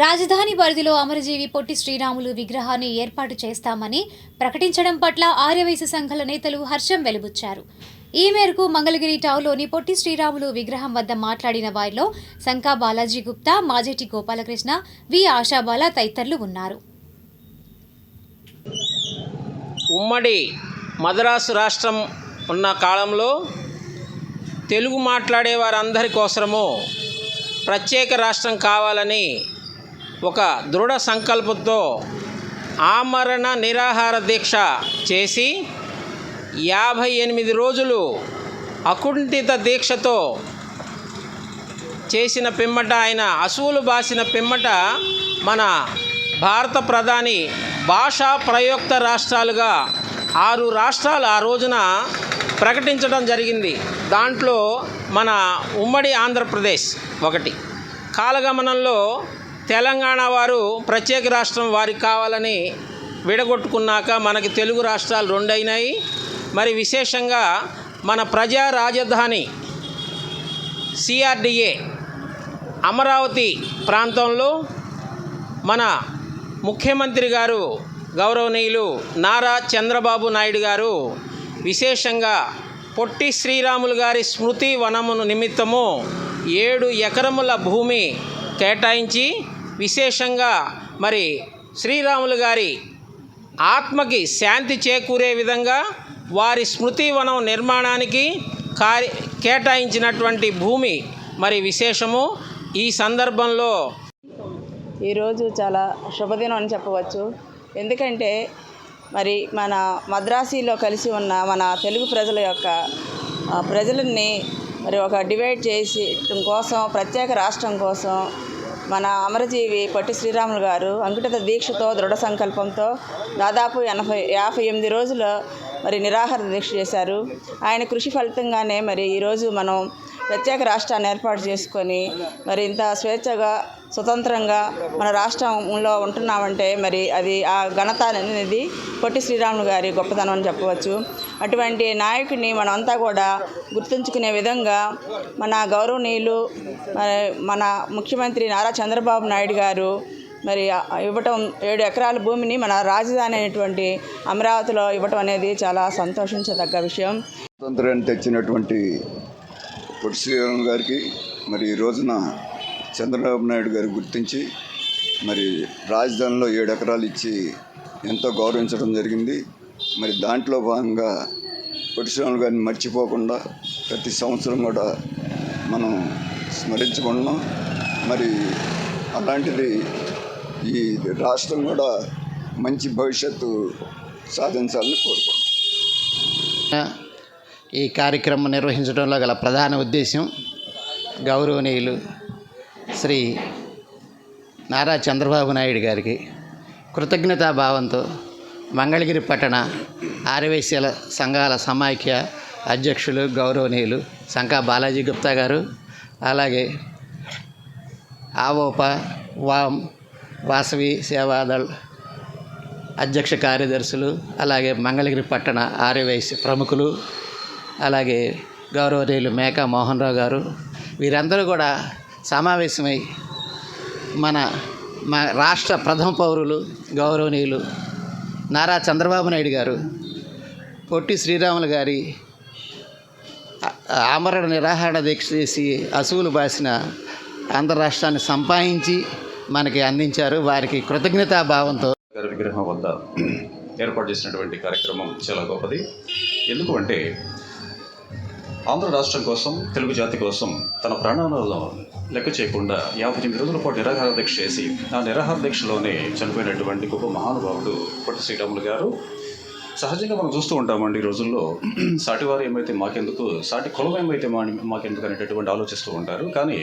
రాజధాని పరిధిలో అమరజీవి పొట్టి శ్రీరాములు విగ్రహాన్ని ఏర్పాటు చేస్తామని ప్రకటించడం పట్ల ఆర్యవైశ్య సంఘాల నేతలు హర్షం వెలుబుచ్చారు. ఈ మేరకు మంగళగిరి టౌన్లోని పొట్టి శ్రీరాములు విగ్రహం వద్ద మాట్లాడిన వారిలో శంకా బాలాజీ గుప్తా మాజేటి గోపాలకృష్ణ వి ఆశాబాల తదితరులు ఉన్నారు. ఉమ్మడి మద్రాసు రాష్ట్రం ఉన్న కాలంలో తెలుగు మాట్లాడే వారందరి కోసము ప్రత్యేక రాష్ట్రం కావాలని ఒక దృఢ సంకల్పంతో ఆమరణ నిరాహార దీక్ష చేసి యాభై ఎనిమిది రోజులు అకుంఠిత దీక్షతో చేసిన పిమ్మట ఆయన అసువులు బాసిన పిమ్మట మన భారత ప్రధాని భాషా ప్రయోక్త రాష్ట్రాలుగా ఆరు రాష్ట్రాలు ఆ రోజున ప్రకటించడం జరిగింది. దాంట్లో మన ఉమ్మడి ఆంధ్రప్రదేశ్ ఒకటి. కాలగమనంలో తెలంగాణ వారు ప్రత్యేక రాష్ట్రం వారికి కావాలని విడగొట్టుకున్నాక మనకి తెలుగు రాష్ట్రాలు రెండైనాయి. మరి విశేషంగా మన ప్రజా రాజధాని సిఆర్డిఏ అమరావతి ప్రాంతంలో మన ముఖ్యమంత్రి గారు గౌరవనీయులు నారా చంద్రబాబు నాయుడు గారు విశేషంగా పొట్టి శ్రీరాములు గారి స్మృతి వనమును నిమిత్తము ఏడు ఎకరముల భూమి కేటాయించి విశేషంగా మరి శ్రీరాములు గారి ఆత్మకి శాంతి చేకూరే విధంగా వారి స్మృతి వనం నిర్మాణానికి కార్య కేటాయించినటువంటి భూమి మరి విశేషము. ఈ సందర్భంలో ఈరోజు చాలా శుభదినం అని చెప్పవచ్చు. ఎందుకంటే మరి మన మద్రాసీలో కలిసి ఉన్న మన తెలుగు ప్రజల యొక్క ప్రజలని మరి ఒక డివైడ్ చేసి కోసం ప్రత్యేక రాష్ట్రం కోసం మన అమరజీవి పట్టి శ్రీరాములు గారు అంకిత దీక్షతో దృఢ సంకల్పంతో దాదాపు ఎనభై యాభై ఎనిమిది రోజులు మరి నిరాహార దీక్ష చేశారు. ఆయన కృషి ఫలితంగానే మరి ఈరోజు మనం ప్రత్యేక రాష్ట్రాన్ని ఏర్పాటు చేసుకొని మరి ఇంత స్వేచ్ఛగా స్వతంత్రంగా మన రాష్ట్రంలో ఉంటున్నామంటే మరి అది ఆ ఘనత అనేది పొట్టి శ్రీరాములు గారి గొప్పతనం అని చెప్పవచ్చు. అటువంటి నాయకుడిని మనమంతా కూడా గుర్తుంచుకునే విధంగా మన గౌరవనీయులు మన ముఖ్యమంత్రి నారా చంద్రబాబు నాయుడు గారు మరి ఇవ్వటం ఏడు ఎకరాల భూమిని మన రాజధాని అయినటువంటి అమరావతిలో ఇవ్వటం అనేది చాలా సంతోషించదగ్గ విషయం. స్వతంత్రాన్ని తెచ్చినటువంటి పొట్టి శ్రీరామ్ గారికి మరి ఈ రోజున చంద్రబాబు నాయుడు గారు గుర్తించి మరి రాజధానిలో ఏడు ఎకరాలు ఇచ్చి ఎంతో గౌరవించడం జరిగింది. మరి దాంట్లో భాగంగా పరిశ్రమలు కానీ గారిని మర్చిపోకుండా ప్రతి సంవత్సరం కూడా మనం స్మరించుకుంటున్నాం. మరి అలాంటిది ఈ రాష్ట్రం కూడా మంచి భవిష్యత్తు సాధించాలని కోరుకుంటున్నాం. ఈ కార్యక్రమం నిర్వహించడంలో గల ప్రధాన ఉద్దేశం గౌరవనీయులు శ్రీ నారా చంద్రబాబు నాయుడు గారికి కృతజ్ఞతాభావంతో మంగళగిరి పట్టణ ఆరవేశ్యల సంఘాల సమాఖ్య అధ్యక్షులు గౌరవనీయులు శంకా బాలాజీ గుప్తా గారు అలాగే ఆవోప వామ్ వాసవి సేవాదళ్ అధ్యక్ష కార్యదర్శులు అలాగే మంగళగిరి పట్టణ ఆర్యవైశ్య ప్రముఖులు అలాగే గౌరవనీయులు మేకా మోహన్ రావు గారు వీరందరూ కూడా సమావేశమై మన మా రాష్ట్ర ప్రథమ పౌరులు గౌరవనీయులు నారా చంద్రబాబు నాయుడు గారు పొట్టి శ్రీరాములు గారి ఆమరణ నిరాహార దీక్ష చేసి అసువులు బాసిన ఆంధ్ర రాష్ట్రాన్ని సంపాదించి మనకి అందించారు. వారికి కృతజ్ఞతాభావంతో విగ్రహం వద్ద ఏర్పాటు చేసినటువంటి కార్యక్రమం చాలా గొప్పది. ఎందుకు అంటే ఆంధ్ర రాష్ట్రం కోసం తెలుగు జాతి కోసం తన ప్రాణాలను లెక్క చేయకుండా యాభై ఎనిమిది రోజుల పాటు నిరాహార దీక్ష చేసి ఆ నిరాహార దీక్షలోనే చనిపోయినటువంటి గొప్ప మహానుభావుడు పొట్టి శ్రీరాములు గారు. సహజంగా మనం చూస్తూ ఉంటామండి ఈ రోజుల్లో సాటివారు ఏమైతే మాకెందుకు సాటి కులం ఏమైతే మాకెందుకు అనేటటువంటి ఆలోచిస్తూ ఉంటారు. కానీ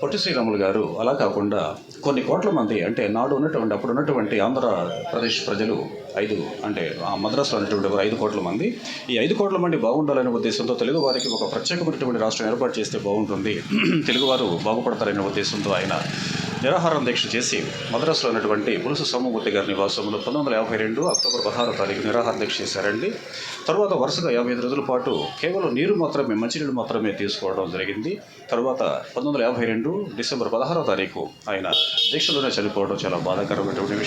పొట్టి శ్రీరాములు గారు అలా కాకుండా కొన్ని కోట్ల మంది అంటే నాడు ఉన్నటువంటి అప్పుడు ఉన్నటువంటి ఆంధ్రప్రదేశ్ ప్రజలు ఐదు అంటే ఆ మద్రాసులో ఉన్నటువంటి ఒక ఐదు కోట్ల మంది. ఈ ఐదు కోట్ల మంది బాగుండాలనే ఉద్దేశంతో తెలుగు వారికి ఒక ప్రత్యేకమైనటువంటి రాష్ట్రం ఏర్పాటు చేస్తే బాగుంటుంది. తెలుగువారు బాగుపడతారనే ఉద్దేశంతో ఆయన నిరాహారం దీక్ష చేసి మద్రాసులో ఉన్నటువంటి పులుసు సోమమూర్తి గారి నివాసంలో పంతొమ్మిది వందల యాభై రెండు అక్టోబర్ పదహారో తారీఖు నిరాహార దీక్ష చేశారండి. తర్వాత వరుసగా యాభై ఐదు రోజుల పాటు కేవలం నీరు మాత్రమే మంచినీళ్ళు మాత్రమే తీసుకోవడం జరిగింది. తర్వాత పంతొమ్మిది వందల యాభై రెండు డిసెంబర్ పదహారో తారీఖు ఆయన దీక్షలోనే చనిపోవడం చాలా బాధాకరమైనటువంటి విషయం.